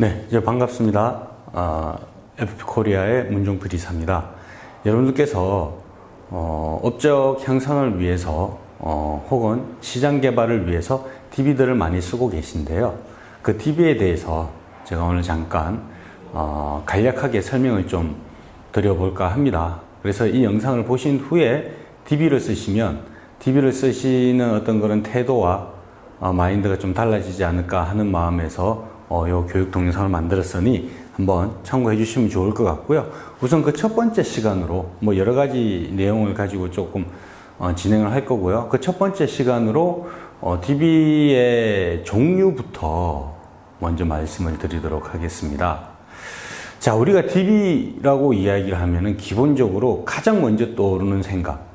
네, 이제 반갑습니다. 아, FP 코리아의 문종필 이사입니다. 여러분들께서 어, 업적 향상을 위해서 어, 혹은 시장 개발을 위해서 DB들을 많이 쓰고 계신데요. 그 DB에 대해서 제가 오늘 잠깐 어, 간략하게 설명을 좀 드려볼까 합니다. 그래서 이 영상을 보신 후에 DB를 쓰시면 DB를 쓰시는 어떤 그런 태도와 어, 마인드가 좀 달라지지 않을까 하는 마음에서 어, 요 교육 동영상을 만들었으니 한번 참고해 주시면 좋을 것 같고요. 우선 그 첫 번째 시간으로 뭐 여러 가지 내용을 가지고 조금 어, 진행을 할 거고요. 그 첫 번째 시간으로 어, DB의 종류부터 먼저 말씀을 드리도록 하겠습니다. 자, 우리가 DB라고 이야기를 하면은 기본적으로 가장 먼저 떠오르는 생각.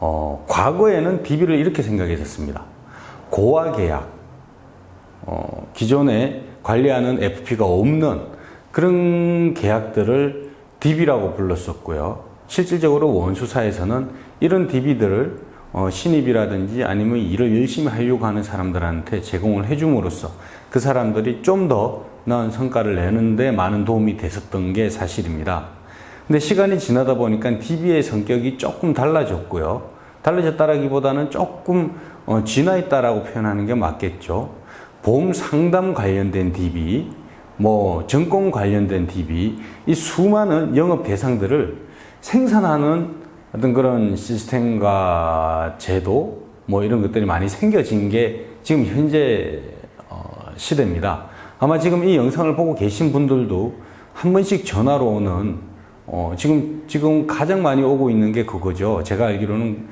어, 과거에는 DB를 이렇게 생각했었습니다. 고화 계약. 어, 기존에 관리하는 FP가 없는 그런 계약들을 DB라고 불렀었고요. 실질적으로 원수사에서는 이런 DB들을 어, 신입이라든지 아니면 일을 열심히 하려고 하는 사람들한테 제공을 해줌으로써 그 사람들이 좀 더 나은 성과를 내는데 많은 도움이 됐었던 게 사실입니다. 근데 시간이 지나다 보니까 DB의 성격이 조금 달라졌고요. 달라졌다라기보다는 조금 어, 진화했다라고 표현하는 게 맞겠죠. 보험 상담 관련된 DB, 뭐 증권 관련된 DB, 이 수많은 영업 대상들을 생산하는 어떤 그런 시스템과 제도, 뭐 이런 것들이 많이 생겨진 게 지금 현재 어, 시대입니다. 아마 지금 이 영상을 보고 계신 분들도 한 번씩 전화로 오는 어, 지금 지금 가장 많이 오고 있는 게 그거죠. 제가 알기로는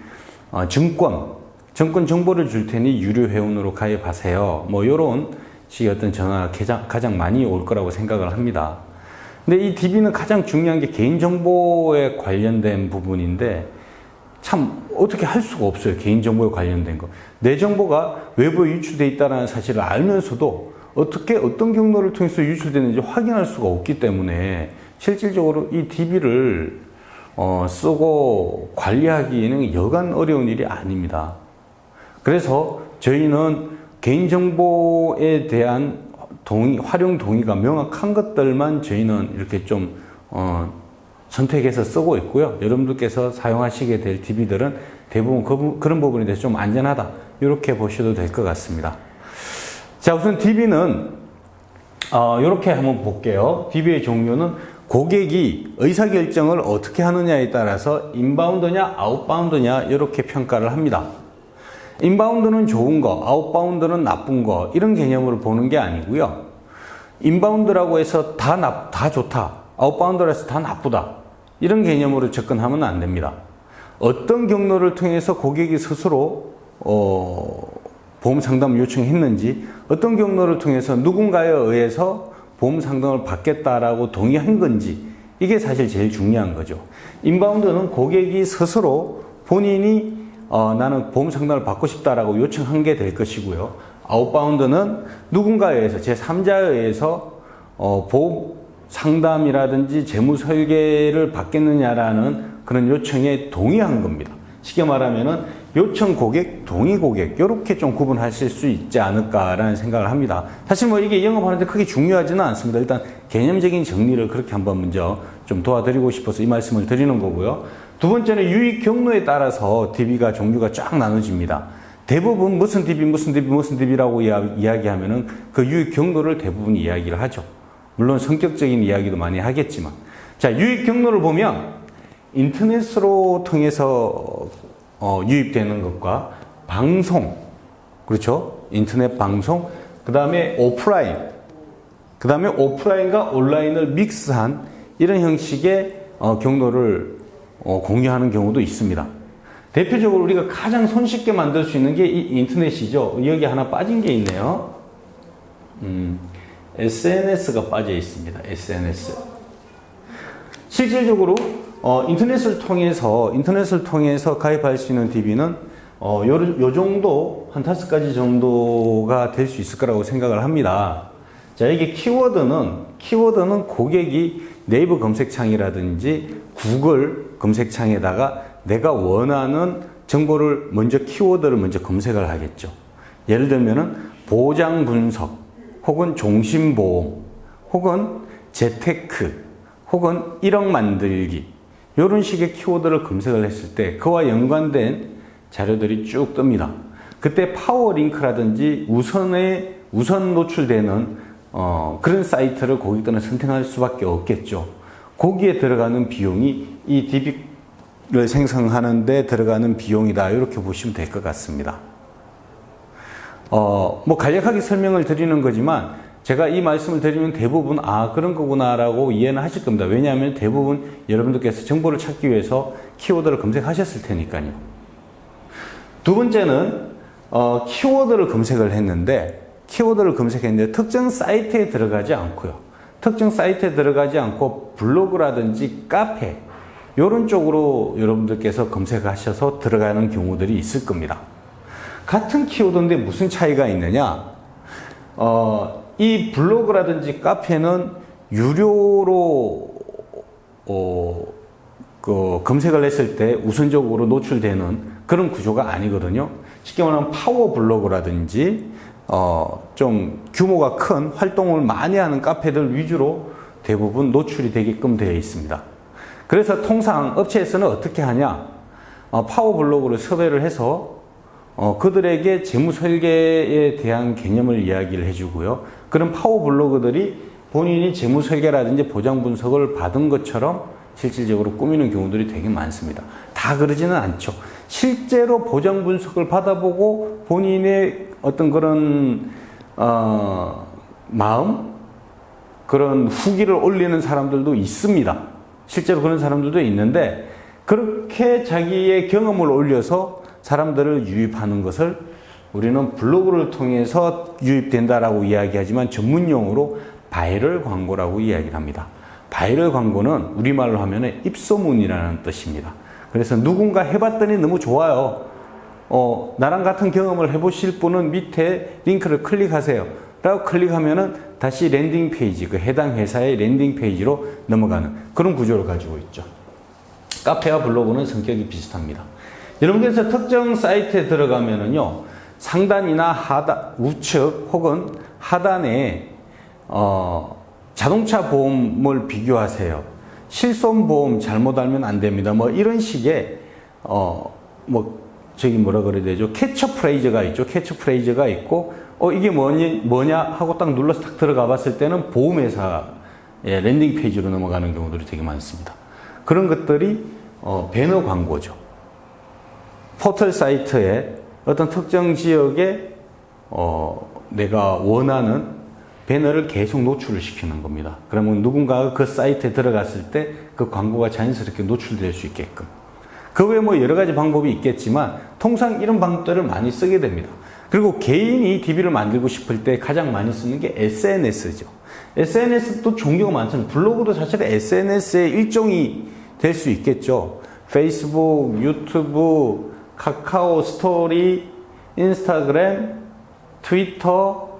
어, 증권 증권 정보를 줄 테니 유료 회원으로 가입하세요. 뭐 요런 식의 어떤 전화가 가장, 가장 많이 올 거라고 생각을 합니다. 근데 이 DB는 가장 중요한 게 개인정보에 관련된 부분인데 참 어떻게 할 수가 없어요. 개인정보에 관련된 거. 내 정보가 외부에 유출돼 있다는 사실을 알면서도 어떻게 어떤 경로를 통해서 유출되는지 확인할 수가 없기 때문에 실질적으로 이 DB를 어, 쓰고 관리하기에는 여간 어려운 일이 아닙니다. 그래서 저희는 개인정보에 대한 동의, 활용 동의가 명확한 것들만 저희는 이렇게 좀, 어, 선택해서 쓰고 있고요. 여러분들께서 사용하시게 될 DB들은 대부분 그, 그런 부분에 대해서 좀 안전하다. 이렇게 보셔도 될 것 같습니다. 자, 우선 DB는, 어, 이렇게 한번 볼게요. DB의 종류는 고객이 의사결정을 어떻게 하느냐에 따라서 인바운드냐, 아웃바운드냐, 이렇게 평가를 합니다. 인바운드는 좋은 거, 아웃바운드는 나쁜 거, 이런 개념으로 보는 게 아니고요. 인바운드라고 해서 다, 나, 다 좋다. 아웃바운드라서 다 나쁘다. 이런 개념으로 접근하면 안 됩니다. 어떤 경로를 통해서 고객이 스스로, 어, 보험 상담을 요청했는지, 어떤 경로를 통해서 누군가에 의해서 보험 상담을 받겠다라고 동의한 건지, 이게 사실 제일 중요한 거죠. 인바운드는 고객이 스스로 본인이 어, 나는 보험 상담을 받고 싶다라고 요청한 게 될 것이고요. 아웃바운드는 누군가에 의해서, 제3자에 의해서 어, 보험 상담이라든지 재무 설계를 받겠느냐라는 그런 요청에 동의한 겁니다. 쉽게 말하면은 요청 고객, 동의 고객, 이렇게 좀 구분하실 수 있지 않을까라는 생각을 합니다. 사실 뭐 이게 영업하는데 크게 중요하지는 않습니다. 일단 개념적인 정리를 그렇게 한번 먼저 좀 도와드리고 싶어서 이 말씀을 드리는 거고요. 두 번째는 유익 경로에 따라서 DB가 종류가 쫙 나눠집니다. 대부분 무슨 DB, 무슨 DB, 무슨 DB라고 이야기하면은 그 유익 경로를 대부분 이야기를 하죠. 물론 성격적인 이야기도 많이 하겠지만. 자, 유익 경로를 보면 인터넷으로 통해서 어, 유입되는 것과 방송, 그렇죠? 인터넷 방송, 그 다음에 오프라인, 그 다음에 오프라인과 온라인을 믹스한 이런 형식의 어, 경로를 어, 공유하는 경우도 있습니다. 대표적으로 우리가 가장 손쉽게 만들 수 있는 게 이 인터넷이죠. 여기 하나 빠진 게 있네요. 음, SNS가 빠져 있습니다. SNS. 실질적으로 어, 인터넷을 통해서 인터넷을 통해서 가입할 수 있는 DB는 어, 요, 요 정도 한 다섯 가지 정도가 될 수 있을 거라고 생각을 합니다. 자, 이게 키워드는 키워드는 고객이 네이버 검색창이라든지 구글 검색창에다가 내가 원하는 정보를 먼저 키워드를 먼저 검색을 하겠죠. 예를 들면은 보장 분석, 혹은 종신 보험, 혹은 재테크, 혹은 1억 만들기 이런 식의 키워드를 검색을 했을 때 그와 연관된 자료들이 쭉 뜹니다. 그때 파워링크라든지 우선에 우선 노출되는 어, 그런 사이트를 고객들은 선택할 수밖에 없겠죠. 거기에 들어가는 비용이 이 DB를 생성하는 데 들어가는 비용이다 이렇게 보시면 될 것 같습니다. 어, 뭐 간략하게 설명을 드리는 거지만 제가 이 말씀을 드리면 대부분 아 그런 거구나라고 이해는 하실 겁니다. 왜냐하면 대부분 여러분들께서 정보를 찾기 위해서 키워드를 검색하셨을 테니까요. 두 번째는 어, 키워드를 검색을 했는데 키워드를 검색했는데 특정 사이트에 들어가지 않고요. 특정 사이트에 들어가지 않고 블로그라든지 카페 이런 쪽으로 여러분들께서 검색하셔서 들어가는 경우들이 있을 겁니다. 같은 키워드인데 무슨 차이가 있느냐? 어, 이 블로그라든지 카페는 유료로 어, 그 검색을 했을 때 우선적으로 노출되는 그런 구조가 아니거든요. 쉽게 말하면 파워 블로그라든지 어, 좀 규모가 큰 활동을 많이 하는 카페들 위주로 대부분 노출이 되게끔 되어 있습니다. 그래서 통상 업체에서는 어떻게 하냐? 어, 파워 블로그를 섭외를 해서 어, 그들에게 재무 설계에 대한 개념을 이야기를 해주고요. 그런 파워 블로그들이 본인이 재무 설계라든지 보장 분석을 받은 것처럼 실질적으로 꾸미는 경우들이 되게 많습니다. 다 그러지는 않죠. 실제로 보장 분석을 받아보고 본인의 어떤 그런 어, 마음 그런 후기를 올리는 사람들도 있습니다. 실제로 그런 사람들도 있는데 그렇게 자기의 경험을 올려서 사람들을 유입하는 것을 우리는 블로그를 통해서 유입된다라고 이야기하지만 전문 용어로 바이럴 광고라고 이야기를 합니다. 바이럴 광고는 우리말로 하면 입소문이라는 뜻입니다. 그래서 누군가 해봤더니 너무 좋아요. 어, 나랑 같은 경험을 해보실 분은 밑에 링크를 클릭하세요. 라고 클릭하면은 다시 랜딩 페이지, 그 해당 회사의 랜딩 페이지로 넘어가는 그런 구조를 가지고 있죠. 카페와 블로그는 성격이 비슷합니다. 여러분께서 특정 사이트에 들어가면은요, 상단이나 하단, 우측 혹은 하단에, 어, 자동차 보험을 비교하세요. 실손 보험 잘못 알면 안 됩니다. 뭐 이런 식의, 어, 뭐, 저기 뭐라 그래야 되죠? 캐처 프레이즈가 있죠. 캐처 프레이즈가 있고, 어, 이게 뭐니, 뭐냐 하고 딱 눌러서 딱 들어가 봤을 때는 보험회사 예, 랜딩 페이지로 넘어가는 경우들이 되게 많습니다. 그런 것들이 어, 배너 광고죠. 포털 사이트에 어떤 특정 지역에 어, 내가 원하는 배너를 계속 노출을 시키는 겁니다. 그러면 누군가가 그 사이트에 들어갔을 때 그 광고가 자연스럽게 노출될 수 있게끔. 그 외에 뭐 여러 가지 방법이 있겠지만 통상 이런 방법들을 많이 쓰게 됩니다. 그리고 개인이 DB를 만들고 싶을 때 가장 많이 쓰는 게 SNS죠. SNS도 종류가 많잖아요. 블로그도 자체가 SNS의 일종이 될 수 있겠죠. 페이스북, 유튜브, 카카오 스토리, 인스타그램, 트위터,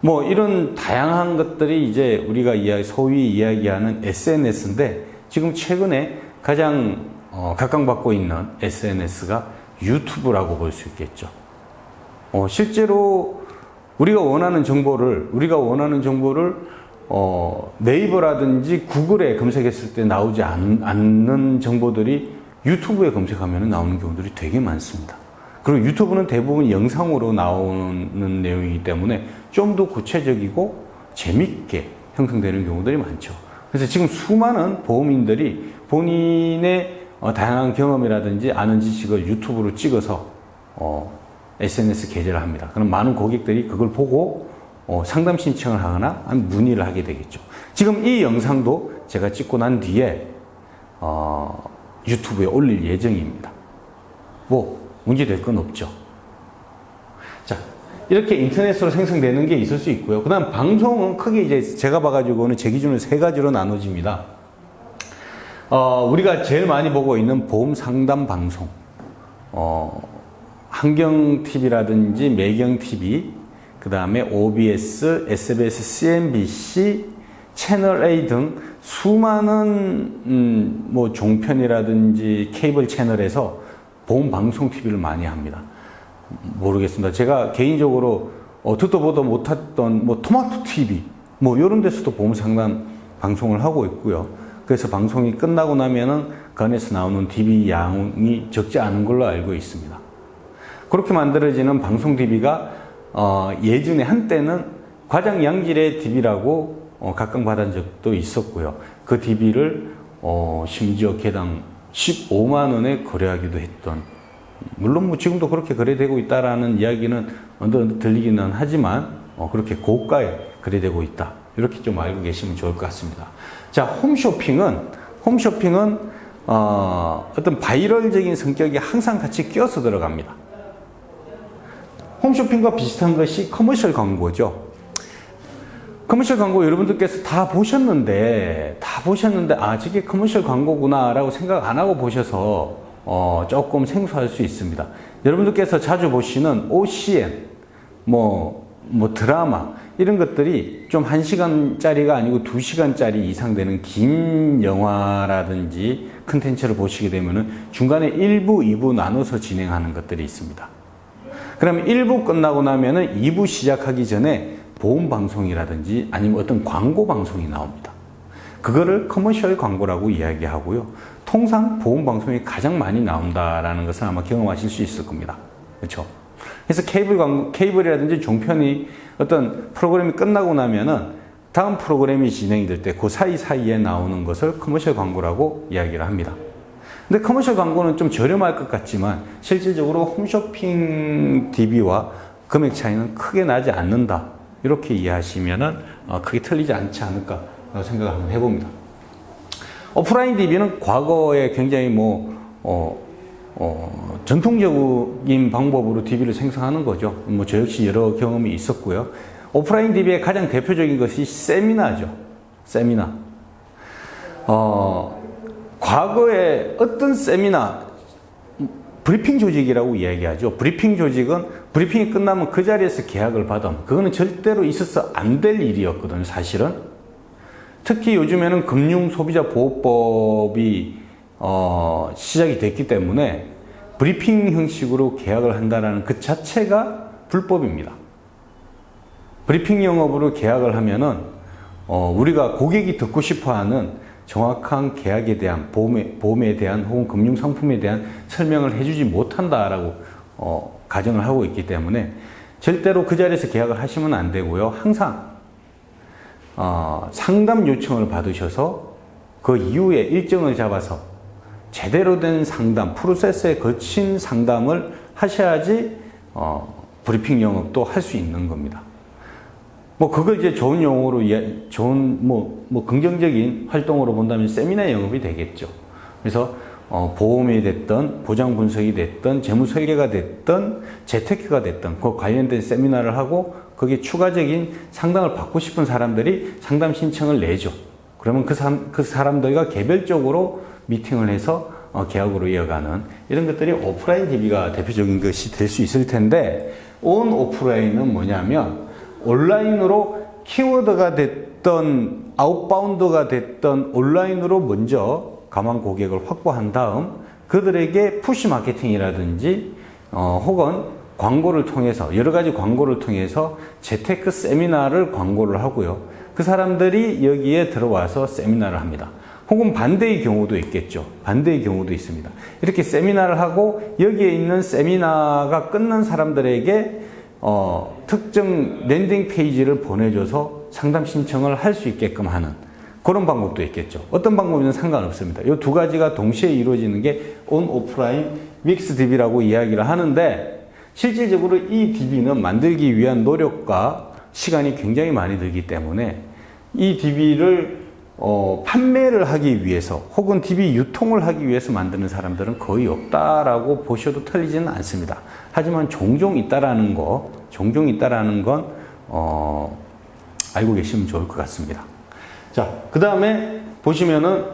뭐 이런 다양한 것들이 이제 우리가 이야기, 소위 이야기하는 SNS인데 지금 최근에 가장 어, 각광받고 있는 SNS가 유튜브라고 볼 수 있겠죠. 어, 실제로 우리가 원하는 정보를 우리가 원하는 정보를 어, 네이버라든지 구글에 검색했을 때 나오지 않, 않는 정보들이 유튜브에 검색하면 나오는 경우들이 되게 많습니다. 그리고 유튜브는 대부분 영상으로 나오는 내용이기 때문에 좀 더 구체적이고 재밌게 형성되는 경우들이 많죠. 그래서 지금 수많은 보험인들이 본인의 어, 다양한 경험이라든지 아는 지식을 유튜브로 찍어서 어, SNS 게재를 합니다. 그럼 많은 고객들이 그걸 보고 어, 상담 신청을 하거나 문의를 하게 되겠죠. 지금 이 영상도 제가 찍고 난 뒤에 어, 유튜브에 올릴 예정입니다. 뭐 문제될 건 없죠. 자, 이렇게 인터넷으로 생성되는 게 있을 수 있고요. 그 다음 방송은 크게 이제 제가 봐가지고는 제 기준으로 세 가지로 나눠집니다. 어, 우리가 제일 많이 보고 있는 보험 상담 방송. 어, 한경 TV라든지 매경 TV, 그 다음에 OBS, SBS, CNBC, 채널 A 등 수많은 음, 뭐 종편이라든지 케이블 채널에서 보험 방송 TV를 많이 합니다. 모르겠습니다. 제가 개인적으로 어, 듣도 보도 못했던 뭐 토마토 TV 뭐 이런 데서도 보험 상담 방송을 하고 있고요. 그래서 방송이 끝나고 나면은 그 안에서 나오는 DB 양이 적지 않은 걸로 알고 있습니다. 그렇게 만들어지는 방송 DB가 어, 예전에 한때는 과장 양질의 DB라고 어, 각광받은 적도 있었고요. 그 DB를 어, 심지어 개당 15만 원에 거래하기도 했던 물론 뭐 지금도 그렇게 거래되고 있다라는 이야기는 언뜻 들리기는 하지만 어, 그렇게 고가에 거래되고 있다. 이렇게 좀 알고 계시면 좋을 것 같습니다. 자, 홈쇼핑은 홈쇼핑은 어, 어떤 바이럴적인 성격이 항상 같이 끼어서 들어갑니다. 홈쇼핑과 비슷한 것이 커머셜 광고죠. 커머셜 광고 여러분들께서 다 보셨는데 다 보셨는데 아 저게 커머셜 광고구나라고 생각 안 하고 보셔서 어, 조금 생소할 수 있습니다. 여러분들께서 자주 보시는 OCN 뭐, 뭐 드라마 이런 것들이 좀 1시간짜리가 아니고 2시간짜리 이상 되는 긴 영화라든지 컨텐츠를 보시게 되면은 중간에 1부, 2부 나눠서 진행하는 것들이 있습니다. 그러면 1부 끝나고 나면은 2부 시작하기 전에 보험 방송이라든지 아니면 어떤 광고 방송이 나옵니다. 그거를 커머셜 광고라고 이야기하고요. 통상 보험 방송이 가장 많이 나온다라는 것을 아마 경험하실 수 있을 겁니다. 그렇죠? 그래서 케이블 광고, 케이블이라든지 종편이 어떤 프로그램이 끝나고 나면은 다음 프로그램이 진행이 될때 그 사이사이에 나오는 것을 커머셜 광고라고 이야기를 합니다. 근데 커머셜 광고는 좀 저렴할 것 같지만 실질적으로 홈쇼핑 DB와 금액 차이는 크게 나지 않는다. 이렇게 이해하시면은 어, 크게 틀리지 않지 않을까 생각을 한번 해봅니다. 오프라인 DB는 과거에 굉장히 뭐, 어, 어, 전통적인 방법으로 DB를 생성하는 거죠. 뭐, 저 역시 여러 경험이 있었고요. 오프라인 DB의 가장 대표적인 것이 세미나죠. 세미나. 어, 과거에 어떤 세미나, 브리핑 조직이라고 이야기하죠. 브리핑 조직은 브리핑이 끝나면 그 자리에서 계약을 받음. 그거는 절대로 있어서 안 될 일이었거든요, 사실은. 특히 요즘에는 금융소비자보호법이 어, 시작이 됐기 때문에 브리핑 형식으로 계약을 한다는 그 자체가 불법입니다. 브리핑 영업으로 계약을 하면은 어, 우리가 고객이 듣고 싶어하는 정확한 계약에 대한 보험에, 보험에 대한 혹은 금융 상품에 대한 설명을 해주지 못한다라고 어, 가정을 하고 있기 때문에 절대로 그 자리에서 계약을 하시면 안 되고요. 항상 어, 상담 요청을 받으셔서 그 이후에 일정을 잡아서 제대로 된 상담, 프로세스에 거친 상담을 하셔야지 어, 브리핑 영업도 할 수 있는 겁니다. 뭐 그걸 이제 좋은 용어로 예, 좋은 뭐, 뭐 긍정적인 활동으로 본다면 세미나 영업이 되겠죠. 그래서 어, 보험이 됐던 보장 분석이 됐던 재무 설계가 됐던 재테크가 됐던 그 관련된 세미나를 하고 거기에 추가적인 상담을 받고 싶은 사람들이 상담 신청을 내죠. 그러면 그, 사람, 그 사람들과 개별적으로 미팅을 해서 어, 계약으로 이어가는 이런 것들이 오프라인 DB가 대표적인 것이 될 수 있을 텐데 온 오프라인은 뭐냐면 온라인으로 키워드가 됐던 아웃바운드가 됐던 온라인으로 먼저 가망 고객을 확보한 다음 그들에게 푸시 마케팅이라든지 어, 혹은 광고를 통해서 여러 가지 광고를 통해서 재테크 세미나를 광고를 하고요. 그 사람들이 여기에 들어와서 세미나를 합니다. 혹은 반대의 경우도 있겠죠. 반대의 경우도 있습니다. 이렇게 세미나를 하고 여기에 있는 세미나가 끝난 사람들에게 어, 특정 랜딩 페이지를 보내줘서 상담 신청을 할 수 있게끔 하는 그런 방법도 있겠죠. 어떤 방법이든 상관없습니다. 이 두 가지가 동시에 이루어지는 게 온 오프라인 믹스 DB라고 이야기를 하는데 실질적으로 이 DB는 만들기 위한 노력과 시간이 굉장히 많이 들기 때문에 이 DB를 어, 판매를 하기 위해서 혹은 DB 유통을 하기 위해서 만드는 사람들은 거의 없다라고 보셔도 틀리지는 않습니다. 하지만 종종 있다라는 거, 종종 있다라는 건 어, 알고 계시면 좋을 것 같습니다. 자, 그 다음에 보시면은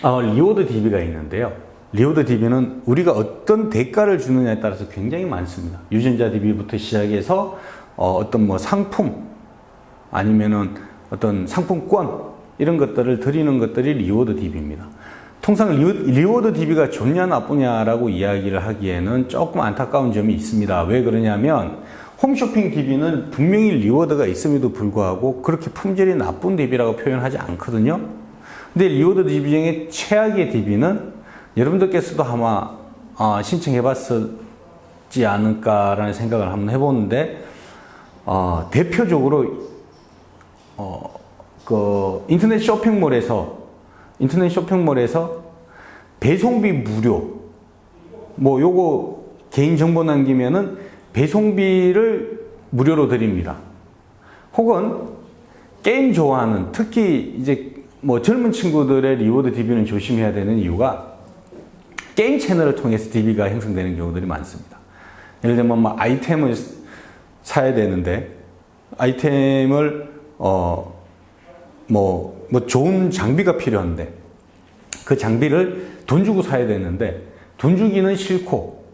어, 리워드 DB가 있는데요. 리워드 DB는 우리가 어떤 대가를 주느냐에 따라서 굉장히 많습니다. 유전자 DB부터 시작해서 어, 어떤 뭐 상품 아니면은 어떤 상품권 이런 것들을 드리는 것들이 리워드 DB입니다. 통상 리워드 DB가 좋냐 나쁘냐라고 이야기를 하기에는 조금 안타까운 점이 있습니다. 왜 그러냐면 홈쇼핑 DB는 분명히 리워드가 있음에도 불구하고 그렇게 품질이 나쁜 DB라고 표현하지 않거든요. 근데 리워드 DB 중에 최악의 DB는 여러분들께서도 아마 어, 신청해 봤었지 않을까라는 생각을 한번 해보는데 어, 대표적으로 어, 그 인터넷 쇼핑몰에서 인터넷 쇼핑몰에서 배송비 무료 뭐 요거 개인 정보 남기면은 배송비를 무료로 드립니다. 혹은 게임 좋아하는 특히 이제 뭐 젊은 친구들의 리워드 DB는 조심해야 되는 이유가 게임 채널을 통해서 DB가 형성되는 경우들이 많습니다. 예를 들면 뭐 아이템을 사야 되는데 아이템을 어 뭐, 뭐 좋은 장비가 필요한데 그 장비를 돈 주고 사야 되는데 돈 주기는 싫고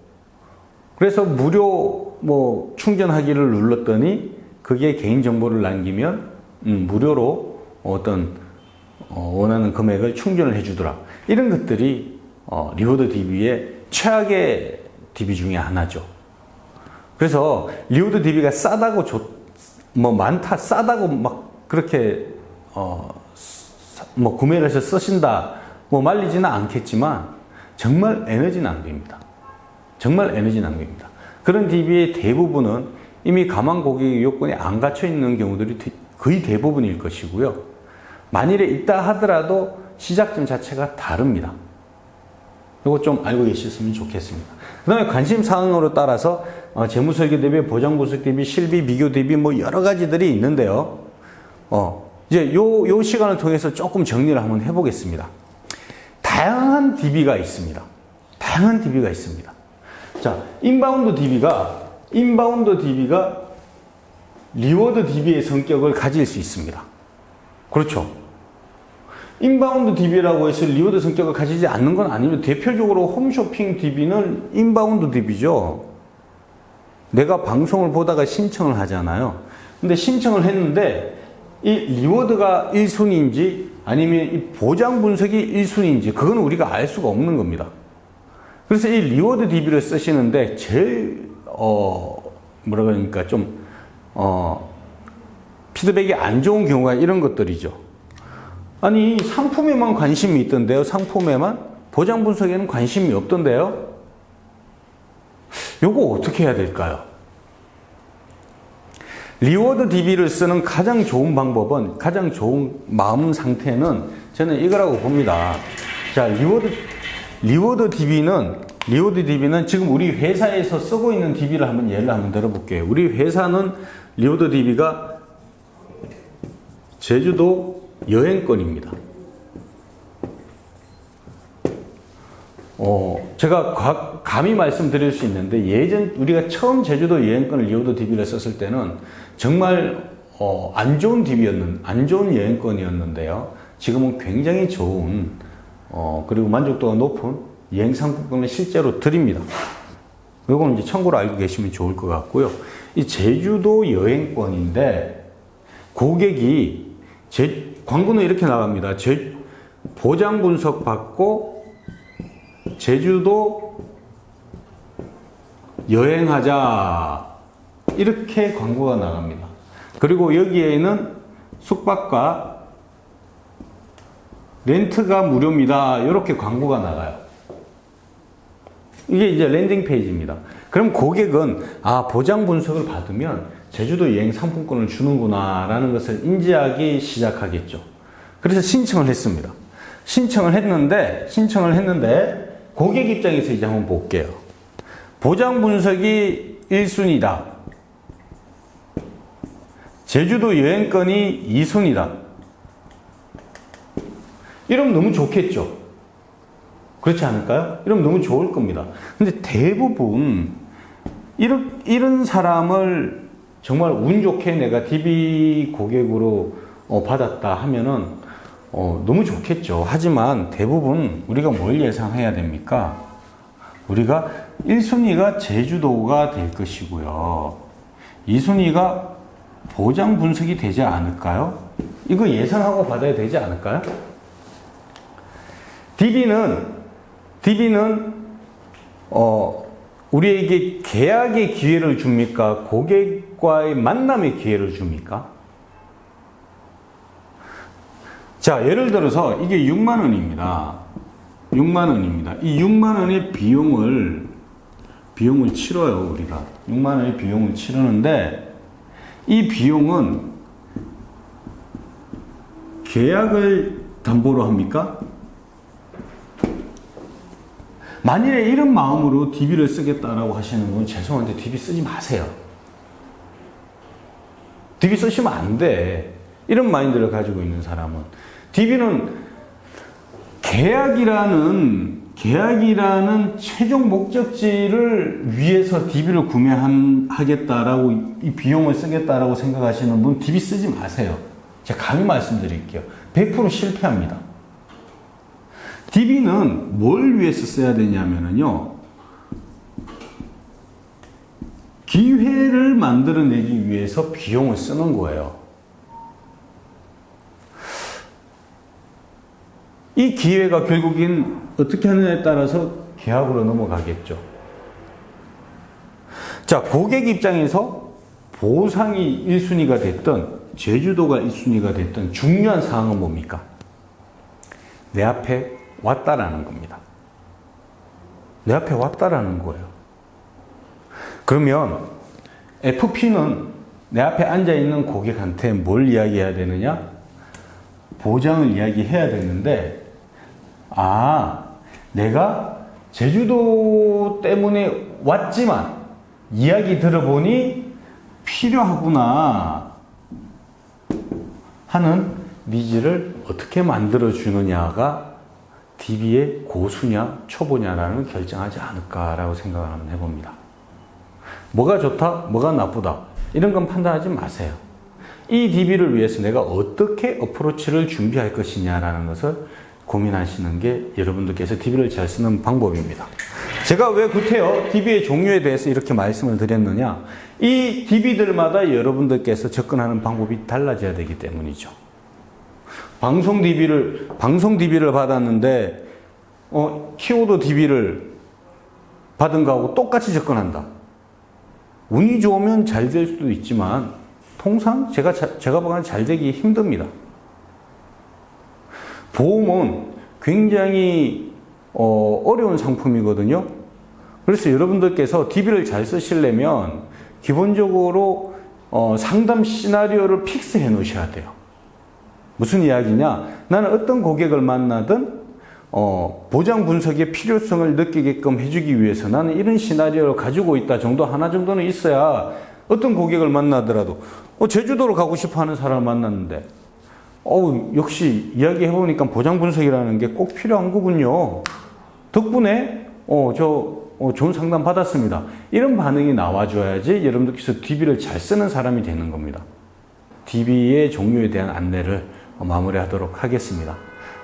그래서 무료 뭐 충전하기를 눌렀더니 그게 개인 정보를 남기면 음, 무료로 어떤 어, 원하는 금액을 충전을 해주더라. 이런 것들이 어, 리워드 DB의 최악의 DB 중에 하나죠. 그래서 리워드 DB가 싸다고 좋, 뭐 많다 싸다고 막 그렇게 어, 사- 뭐 구매를 해서 쓰신다 뭐 말리지는 않겠지만 정말 에너지 낭비입니다. 정말 에너지 낭비입니다. 그런 DB의 대부분은 이미 가망 고객 요건이 안 갖춰 있는 경우들이 대- 거의 대부분일 것이고요. 만일에 있다 하더라도 시작점 자체가 다릅니다. 이거 좀 알고 계셨으면 좋겠습니다. 그 다음에 관심 사항으로 따라서 어, 재무설계 대비, 보장분석 대비, 실비 비교 대비 뭐 여러 가지들이 있는데요. 어, 이제 요, 요 시간을 통해서 조금 정리를 한번 해보겠습니다. 다양한 DB가 있습니다. 다양한 DB가 있습니다. 자, 인바운드 DB가, 인바운드 DB가 리워드 DB의 성격을 가질 수 있습니다. 그렇죠. 인바운드 DB라고 해서 리워드 성격을 가지지 않는 건 아니고 대표적으로 홈쇼핑 DB는 인바운드 DB죠. 내가 방송을 보다가 신청을 하잖아요. 근데 신청을 했는데 이 리워드가 1순위인지 아니면 이 보장 분석이 1순위인지 그건 우리가 알 수가 없는 겁니다. 그래서 이 리워드 DB를 쓰시는데 제일 어 뭐라 그러니까 좀 어, 피드백이 안 좋은 경우가 이런 것들이죠. 아니 상품에만 관심이 있던데요. 상품에만 보장 분석에는 관심이 없던데요. 요거 어떻게 해야 될까요? 리워드 DB를 쓰는 가장 좋은 방법은 가장 좋은 마음 상태는 저는 이거라고 봅니다. 자, 리워드 리워드 DB는 리워드 DB는 지금 우리 회사에서 쓰고 있는 DB를 한번 예를 한번 들어볼게요. 우리 회사는 리워드 DB가 제주도 여행권입니다. 어, 제가 가- 감히 말씀드릴 수 있는데 예전 우리가 처음 제주도 여행권을 리오도 DB를 썼을 때는 정말 어, 안 좋은 DB였는 안 좋은 여행권이었는데요. 지금은 굉장히 좋은 어, 그리고 만족도가 높은 여행 상품권을 실제로 드립니다. 이건 이제 참고로 알고 계시면 좋을 것 같고요. 이 제주도 여행권인데 고객이 제 광고는 이렇게 나갑니다. 제 보장 분석 받고 제주도 여행하자 이렇게 광고가 나갑니다. 그리고 여기에는 숙박과 렌트가 무료입니다. 이렇게 광고가 나가요. 이게 이제 랜딩 페이지입니다. 그럼 고객은 아 보장 분석을 받으면 제주도 여행 상품권을 주는구나라는 것을 인지하기 시작하겠죠. 그래서 신청을 했습니다. 신청을 했는데 신청을 했는데 고객 입장에서 이제 한번 볼게요. 보장 분석이 1순위다. 제주도 여행권이 2순위다. 이러면 너무 좋겠죠. 그렇지 않을까요? 이러면 너무 좋을 겁니다. 근데 대부분 이런, 이런 사람을 정말 운 좋게 내가 DB 고객으로 어, 받았다 하면은 어, 너무 좋겠죠. 하지만 대부분 우리가 뭘 예상해야 됩니까? 우리가 1순위가 제주도가 될 것이고요. 2순위가 보장 분석이 되지 않을까요? 이거 예상하고 받아야 되지 않을까요? DB는 DB는 어 우리에게 계약의 기회를 줍니까? 고객과의 만남의 기회를 줍니까? 자, 예를 들어서 이게 6만 원입니다. 6만 원입니다. 이 6만 원의 비용을 비용을 치러요, 우리가. 6만 원의 비용을 치르는데 이 비용은 계약을 담보로 합니까? 만일에 이런 마음으로 DB를 쓰겠다라고 하시는 분 죄송한데 DB 쓰지 마세요. DB 쓰시면 안 돼. 이런 마인드를 가지고 있는 사람은 DB는 계약이라는 계약이라는 최종 목적지를 위해서 DB를 구매하겠다라고 이 비용을 쓰겠다라고 생각하시는 분 DB 쓰지 마세요. 제가 감히 말씀드릴게요. 100% 실패합니다. DB는 뭘 위해서 써야 되냐면요. 기회를 만들어내기 위해서 비용을 쓰는 거예요. 이 기회가 결국엔 어떻게 하느냐에 따라서 계약으로 넘어가겠죠. 자, 고객 입장에서 보상이 1순위가 됐던 제주도가 1순위가 됐던 중요한 사항은 뭡니까? 내 앞에 왔다라는 겁니다. 내 앞에 왔다라는 거예요. 그러면 FP는 내 앞에 앉아 있는 고객한테 뭘 이야기해야 되느냐? 보장을 이야기해야 되는데, 아, 내가 제주도 때문에 왔지만 이야기 들어보니 필요하구나 하는 니즈를 어떻게 만들어 주느냐가 DB의 고수냐 초보냐라는 결정하지 않을까라고 생각을 한번 해봅니다. 뭐가 좋다, 뭐가 나쁘다 이런 건 판단하지 마세요. 이 DB를 위해서 내가 어떻게 어프로치를 준비할 것이냐라는 것을 고민하시는 게 여러분들께서 DB를 잘 쓰는 방법입니다. 제가 왜 구태여 DB의 종류에 대해서 이렇게 말씀을 드렸느냐? 이 DB들마다 여러분들께서 접근하는 방법이 달라져야 되기 때문이죠. 방송 DB를 방송 DB를 받았는데 어, 키워드 DB를 받은 거하고 똑같이 접근한다. 운이 좋으면 잘 될 수도 있지만 통상 제가 자- 제가 보기엔 잘 되기 힘듭니다. 보험은 굉장히 어, 어려운 상품이거든요. 그래서 여러분들께서 DB를 잘 쓰시려면 기본적으로 어, 상담 시나리오를 픽스해 놓으셔야 돼요. 무슨 이야기냐? 나는 어떤 고객을 만나든 어, 보장 분석의 필요성을 느끼게끔 해주기 위해서 나는 이런 시나리오를 가지고 있다 정도 하나 정도는 있어야 어떤 고객을 만나더라도 어, 제주도로 가고 싶어 하는 사람을 만났는데 어우 역시 이야기해 보니까 보장 분석이라는 게 꼭 필요한 거군요. 덕분에 어, 저 어, 좋은 상담 받았습니다. 이런 반응이 나와줘야지 여러분들께서 DB를 잘 쓰는 사람이 되는 겁니다. DB의 종류에 대한 안내를 어, 마무리하도록 하겠습니다.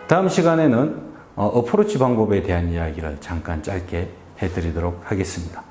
다음 시간에는 어, 어프로치 방법에 대한 이야기를 잠깐 짧게 해드리도록 하겠습니다.